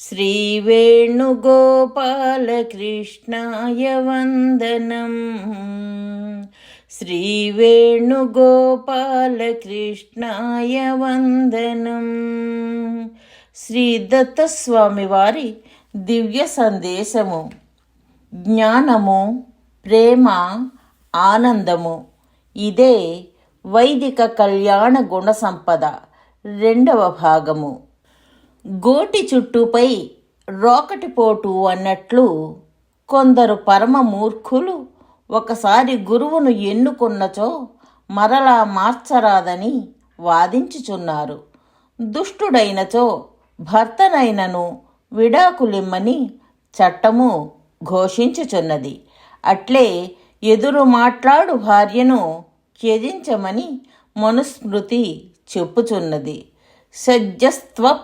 श्रीवेणुगोपालकृष्णाय वन्दनम् శ్రీవేణుగోపాలకృష్ణాయ వందనం శ్రీ దత్తస్వామి వారి దివ్య సందేశము జ్ఞానము ప్రేమ ఆనందము ఇదే వైదిక కళ్యాణ గుణ సంపద రెండవ భాగము గోటి చుట్టుపై రోకటిపోటు అన్నట్లు కొందరు పరమ మూర్ఖులు ఒకసారి గురువును ఎన్నుకున్నచో మరలా మార్చరాదని వాదించుచున్నారు. దుష్టుడైనచో భర్తనైనను విడాకులిమ్మని చట్టము ఘోషించుచున్నది. అట్లే ఎదురు మాట్లాడు భార్యను త్యజించమని మనుస్మృతి చెప్పుచున్నది. సజ్జస్త్వ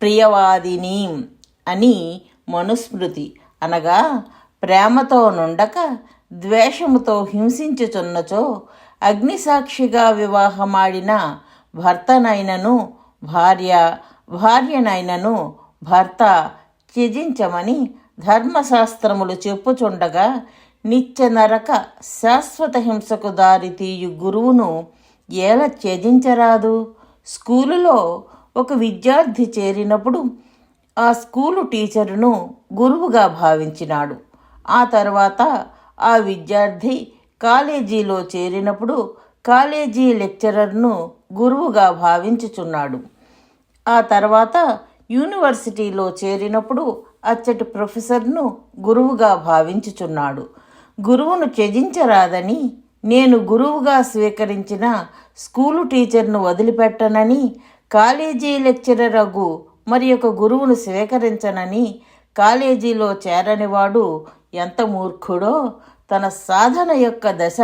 ప్రియవాదిని అని మనుస్మృతి అనగా ప్రేమతో నుండక ద్వేషముతో హింసించుచున్నచో అగ్నిసాక్షిగా వివాహమాడిన భర్తనైనను భార్య భార్యనైనను భర్త త్యజించమని ధర్మశాస్త్రములు చెప్పుచుండగా నిత్య నరక శాశ్వత హింసకు దారితీయు గురువును ఎలా త్యజించరాదు? స్కూలులో ఒక విద్యార్థి చేరినప్పుడు ఆ స్కూలు టీచరును గురువుగా భావించినాడు. ఆ తర్వాత ఆ విద్యార్థి కాలేజీలో చేరినప్పుడు కాలేజీ లెక్చరర్ను గురువుగా భావించుచున్నాడు. ఆ తర్వాత యూనివర్సిటీలో చేరినప్పుడు అచ్చటి ప్రొఫెసర్ను గురువుగా భావించుచున్నాడు. గురువును త్యజించరాదని నేను గురువుగా స్వీకరించిన స్కూలు టీచర్ను వదిలిపెట్టనని కాలేజీ లెక్చరర్ అగు మరి ఒక గురువును స్వీకరించనని కాలేజీలో చేరనివాడు ఎంత మూర్ఖుడో! తన సాధన యొక్క దశ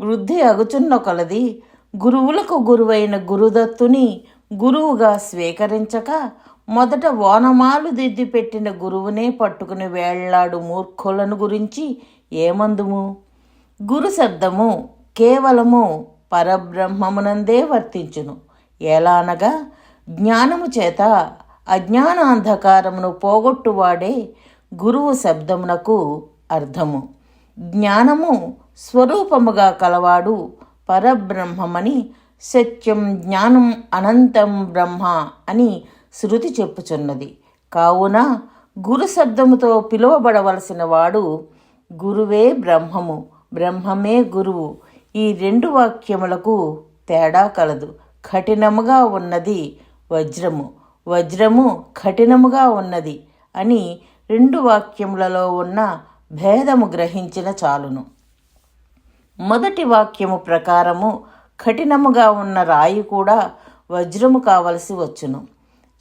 వృద్ధి అగుచున్న కొలది గురువులకు గురువైన గురుదత్తుని గురువుగా స్వీకరించక మొదట ఓనమాలు దిద్ది పెట్టిన గురువునే పట్టుకుని వేళ్ళాడు మూర్ఖులను గురించి ఏమందుము? గురు శబ్దము కేవలము పరబ్రహ్మమునందే వర్తించును. ఎలానగా జ్ఞానము చేత అజ్ఞానాంధకారమును పోగొట్టువాడే గురువు శబ్దమునకు అర్థము. జ్ఞానము స్వరూపముగా కలవాడు పరబ్రహ్మమని సత్యం జ్ఞానం అనంతం బ్రహ్మ అని శృతి చెప్పుచున్నది. కావున గురు శబ్దముతో పిలువబడవలసిన వాడు గురువే బ్రహ్మము బ్రహ్మమే గురువు. ఈ రెండు వాక్యములకు తేడా కలదు. కఠినముగా ఉన్నది వజ్రము. వజ్రము కఠినముగా ఉన్నది అని రెండు వాక్యములలో ఉన్న భేదము గ్రహించిన చాలును. మొదటి వాక్యము ప్రకారము కఠినముగా ఉన్న రాయి కూడా వజ్రము కావలసి వచ్చును.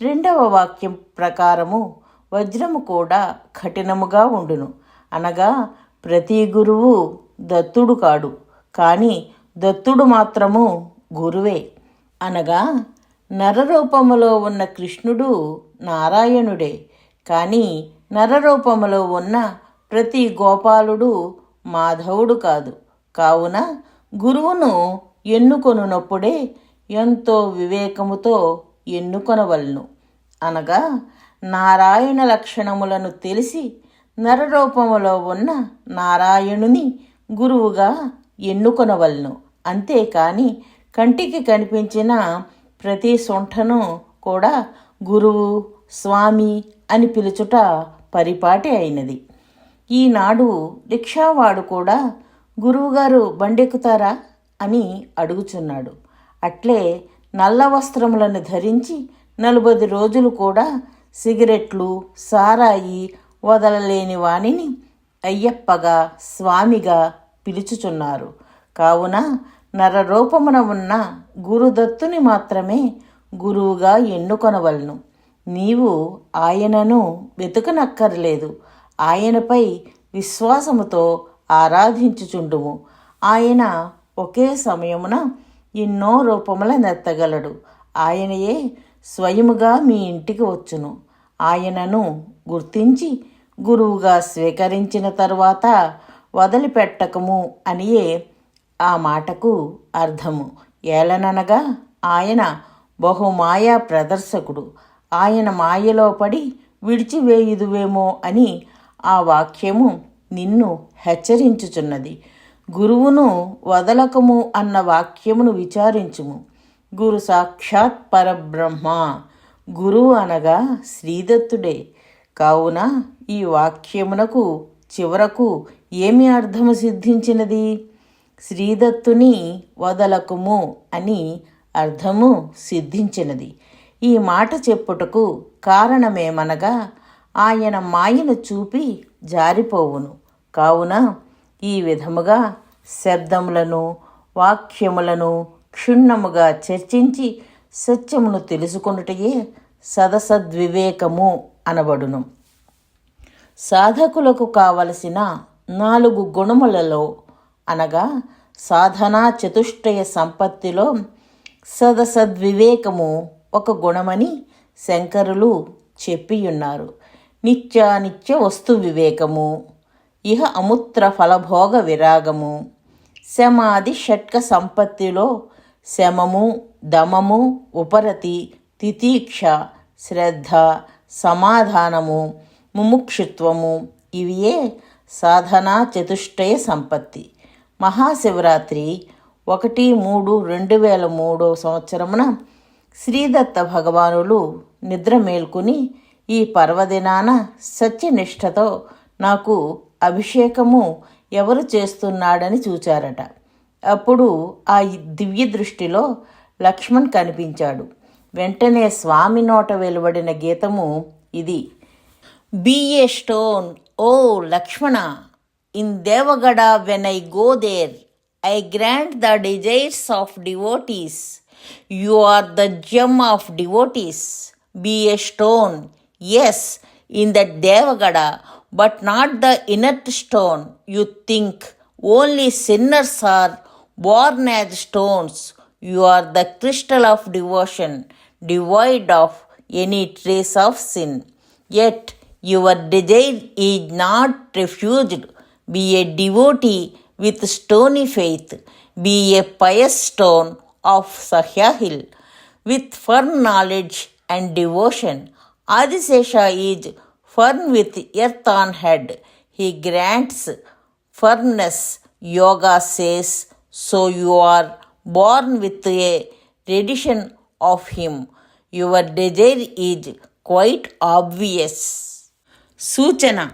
రెండవ వాక్యం ప్రకారము వజ్రము కూడా కఠినముగా ఉండును. అనగా ప్రతి గురువు దత్తుడు కాడు కానీ దత్తుడు మాత్రము గురువే. అనగా నరరూపములో ఉన్న కృష్ణుడు నారాయణుడే కానీ నరరూపములో ఉన్న ప్రతి గోపాలుడు మాధవుడు కాదు. కావున గురువును ఎన్నుకొనున్నప్పుడే ఎంతో వివేకముతో ఎన్నుకొనవలను. అనగా నారాయణ లక్షణములను తెలిసి నరరూపములో ఉన్న నారాయణుని గురువుగా ఎన్నుకొనవలను. అంతేకాని కంటికి కనిపించిన ప్రతి సొంఠను కూడా గురువు స్వామి అని పిలుచుట పరిపాటి అయినది. ఈనాడు రిక్షావాడు కూడా గురువుగారు బండెక్కుతారా? అని అడుగుచున్నాడు. అట్లే నల్ల వస్త్రములను ధరించి నలభై రోజులు కూడా సిగరెట్లు సారాయి వదలలేని వాణిని అయ్యప్పగా స్వామిగా పిలుచుచున్నారు. కావున నరరూపమున ఉన్న గురుదత్తుని మాత్రమే గురువుగా ఎన్నుకొనవలను. నీవు ఆయనను వెతుకనక్కర్లేదు. ఆయనపై విశ్వాసముతో ఆరాధించుచుండుము. ఆయన ఒకే సమయమున ఎన్నో రూపముల నెత్తగలడు. ఆయనయే స్వయముగా మీ ఇంటికి వచ్చును. ఆయనను గుర్తించి గురువుగా స్వీకరించిన తరువాత వదిలిపెట్టకము అనియే ఆ మాటకు అర్థము. ఏలననగా ఆయన బహుమాయా ప్రదర్శకుడు. ఆయన మాయలో పడి విడిచివేయుదువేమో అని ఆ వాక్యము నిన్ను హెచ్చరించుచున్నది. గురువును వదలకము అన్న వాక్యమును విచారించుము. గురు సాక్షాత్ పరబ్రహ్మ. గురువు అనగా శ్రీదత్తుడే. కావున ఈ వాక్యమునకు చివరకు ఏమి అర్థము సిద్ధించినది? శ్రీదత్తుని వదలకుము అని అర్థము సిద్ధించినది. ఈ మాట చెప్పుటకు కారణమేమనగా ఆయన మాయను చూపి జారిపోవును. కావున ఈ విధముగా శబ్దములను వాక్యములను క్షుణ్ణముగా చర్చించి సత్యమును తెలుసుకొనుటయే సదసద్వివేకము అనబడును. సాధకులకు కావలసిన నాలుగు గుణములలో అనగా సాధనా చతుష్టయ సంపత్తిలో సదసద్వివేకము ఒక గుణమని శంకరులు చెప్పియున్నారు. నిత్యానిత్య వస్తు వివేకము ఇహ అముత్ర ఫలభోగ విరాగము శమాది షట్క సంపత్తిలో శమము దమము ఉపరతి తితీక్ష శ్రద్ధ సమాధానము ముముక్షుత్వము ఇవియే సాధనా చతుష్టయ సంపత్తి. మహాశివరాత్రి ఒకటి మూడు రెండు వేల మూడో సంవత్సరమున శ్రీదత్త భగవానులు నిద్ర మేల్కొని ఈ పర్వదినాన సత్యనిష్టతో నాకు అభిషేకము ఎవరు చేస్తున్నాడని చూచారట. అప్పుడు ఆ దివ్య దృష్టిలో లక్ష్మణ్ కనిపించాడు. వెంటనే స్వామి నోట వెలువడిన గీతము ఇది. బీ స్టోన్ ఓ Lakshmana In Devagada, when I go there, I grant the desires of devotees. You are the gem of devotees. Be a stone, yes, in the Devagada, but not the inert stone. You think only sinners are born as stones. You are the crystal of devotion, devoid of any trace of sin. Yet your desire is not refused be a devotee with stony faith. Be a pious stone of Sahyahil with firm knowledge and devotion. Adisesha is firm with earth on head. He grants firmness. Yoga says, so you are born with a tradition of him. Your desire is quite obvious. Suchana